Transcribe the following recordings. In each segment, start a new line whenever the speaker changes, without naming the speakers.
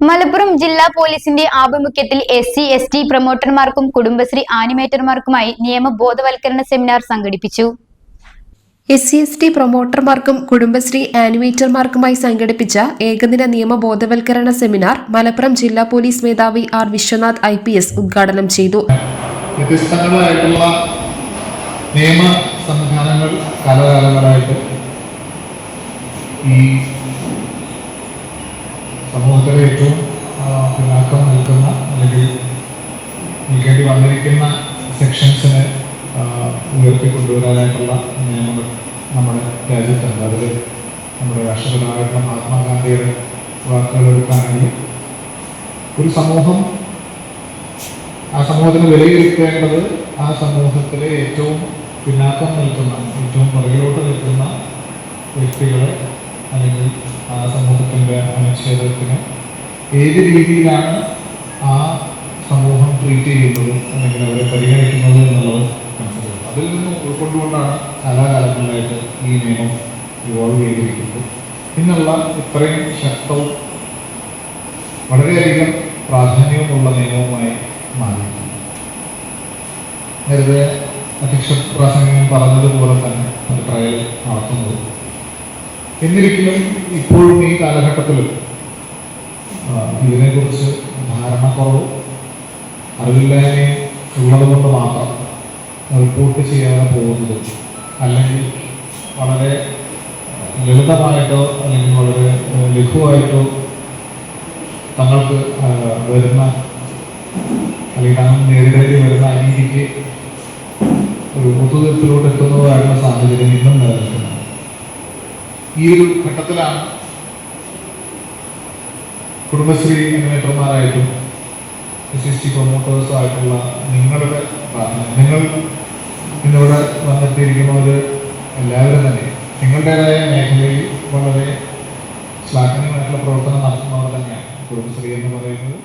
മലപ്പുറം ജില്ലാ പോലീസിന്റെ ആഭിമുഖ്യത്തിൽ എസ് സി എസ് ടി പ്രൊമോട്ടർമാർക്കും കുടുംബശ്രീ ആനിമേറ്റർമാർക്കുമായി നിയമ ബോധവൽക്കരണ സെമിനാർ സംഘടിപ്പിച്ചു.
എസ് സി എസ് ടി പ്രൊമോട്ടർമാർക്കും കുടുംബശ്രീ ആനിമേറ്റർമാർക്കുമായി സംഘടിപ്പിച്ച ഏകദിന നിയമ ബോധവൽക്കരണ സെമിനാർ മലപ്പുറം ജില്ലാ പോലീസ് മേധാവി R Viswanath I P S ഉദ്ഘാടനം ചെയ്തു.
വ്യത്യസ്തങ്ങളായിട്ടുള്ള നിയമ സംവിധാനങ്ങൾ കാലകാലങ്ങളായിട്ട് ഈ സമൂഹത്തിലെ ഏറ്റവും ആ, പിന്നാക്കം നിൽക്കുന്ന അല്ലെങ്കിൽ നിൽക്കേണ്ടി വന്നിരിക്കുന്ന സെക്ഷൻസിനെ ഉയർത്തി ഉയർത്തിക്കൊണ്ടുവരാനായിട്ടുള്ള നിയമങ്ങൾ നമ്മുടെ രാജ്യത്തുണ്ട്. അതിൽ നമ്മുടെ രാഷ്ട്രപിതാവായിട്ടുള്ള മഹാത്മാഗാന്ധിയുടെ വാക്കുകൾ എടുക്കുകയാണെങ്കിൽ ഒരു സമൂഹം ആ സമൂഹത്തിന് വിലയിരുത്തേണ്ടത് ആ സമൂഹത്തിലെ ഏറ്റവും പിന്നാക്കം നിൽക്കുന്ന ഏറ്റവും പുറകിലോട്ട് നിൽക്കുന്ന വ്യക്തികളെ അല്ലെങ്കിൽ ആ സമൂഹത്തിന്റെ അനുച്ഛേദത്തിന് ഏത് രീതിയിലാണ് ആ ട്രീറ്റ് ചെയ്യുന്നത് അല്ലെങ്കിൽ അവരെ പരിഗണിക്കുന്നത് എന്നുള്ളത് മനസ്സിലാക്കും അതിൽ നിന്ന് ഉൾക്കൊണ്ടുകൊണ്ടാണ് കാലാകാലങ്ങളിലായിട്ട് ഈ നിയമം ഇവോൾവ് ചെയ്തിരിക്കുന്നത്. ഇന്നുള്ള ഇത്രയും ശക്തവും വളരെയധികം പ്രാധാന്യവുമുള്ള നിയമവുമായി മാറി നേരത്തെ അധ്യക്ഷ പ്രാസംഗം പറഞ്ഞതുപോലെ തന്നെ അത് ട്രയൽ നടത്തുന്നത് എന്നിരിക്കലും ഇപ്പോഴും ഈ കാലഘട്ടത്തിലും ഇതിനെക്കുറിച്ച് ധാരണക്കുറവ് അറിവില്ലായ്മയും ഉള്ളത് കൊണ്ട് മാത്രം റിപ്പോർട്ട് ചെയ്യാതെ പോകുന്നത് അല്ലെങ്കിൽ വളരെ ലളിതമായിട്ടോ അല്ലെങ്കിൽ വളരെ ലഘുവായിട്ടോ തങ്ങൾക്ക് വരുന്ന അല്ലെങ്കിൽ തങ്ങൾ നേരിടേണ്ടി വരുന്ന അനീതിക്ക് ഒരു ഒത്തുതീർപ്പിലോട്ട് എത്തുന്നതായിട്ടുള്ള സാഹചര്യം ഇന്നും നിലനിൽക്കുന്നത് ഈ ഒരു ഘട്ടത്തിലാണ് കുടുംബശ്രീ അനിമേറ്റർമാരായിട്ടും എസ് എസ് ടി പ്രൊമോട്ടേഴ്സും ആയിട്ടുള്ള നിങ്ങളുടെ നിങ്ങൾ ഇന്നിവിടെ വന്നെത്തിയിരിക്കുന്നവർ എല്ലാവരും തന്നെ. നിങ്ങളുടേതായ മേഖലയിൽ വളരെ ശ്ലാഘനീയമായിട്ടുള്ള പ്രവർത്തനം നടത്തുന്നവർ തന്നെയാണ് കുടുംബശ്രീ എന്ന് പറയുന്നത്.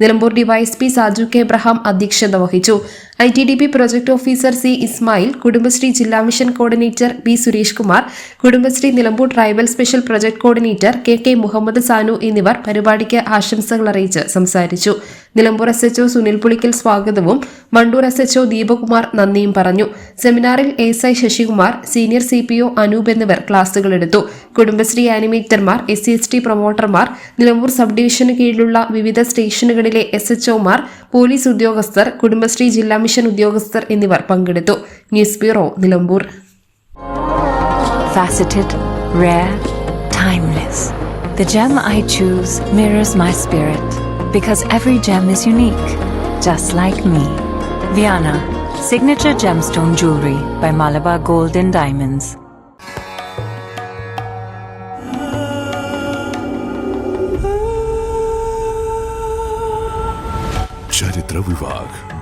Nilambur DYSP Saju K Abraham അധ്യക്ഷത വഹിച്ചു. I T D P project officer C Ismail Kudumbashree ജില്ലാ mission coordinator B Suresh Kumar Kudumbashree Nilambur tribal special project coordinator K K Muhammad Sanu എന്നിവർ പരിപാടിക്ക് ആശംസകൾ അറിയിച്ച് സംസാരിച്ചു. നിലമ്പൂർ എസ് എച്ച്ഒ സുനിൽ പുളിക്കൽ സ്വാഗതവും വണ്ടൂർ എസ് എച്ച്ഒ ദീപകുമാർ നന്ദിയും പറഞ്ഞു. സെമിനാറിൽ S I Sasikumar senior C P O Anoop എന്നിവർ ക്ലാസുകൾ എടുത്തു. കുടുംബശ്രീ ആനിമേറ്റർമാർ എസ് സി എസ് ടി പ്രൊമോട്ടർമാർ നിലമ്പൂർ സബ് ഡിവിഷന് കീഴിലുള്ള വിവിധ സ്റ്റേഷനുകളിലെ എസ് എച്ച്ഒമാർ പോലീസ് ഉദ്യോഗസ്ഥർ കുടുംബശ്രീ ജില്ലാ മിഷൻ ഉദ്യോഗസ്ഥർ എന്നിവർ പങ്കെടുത്തു news bureau Nilambur
faceted, rare, timeless. The gem I choose mirrors my spirit because every gem is unique, just like me. Viana, signature gemstone jewelry by Malabar Gold and Diamonds.
ചരിത്ര വിവാഹ്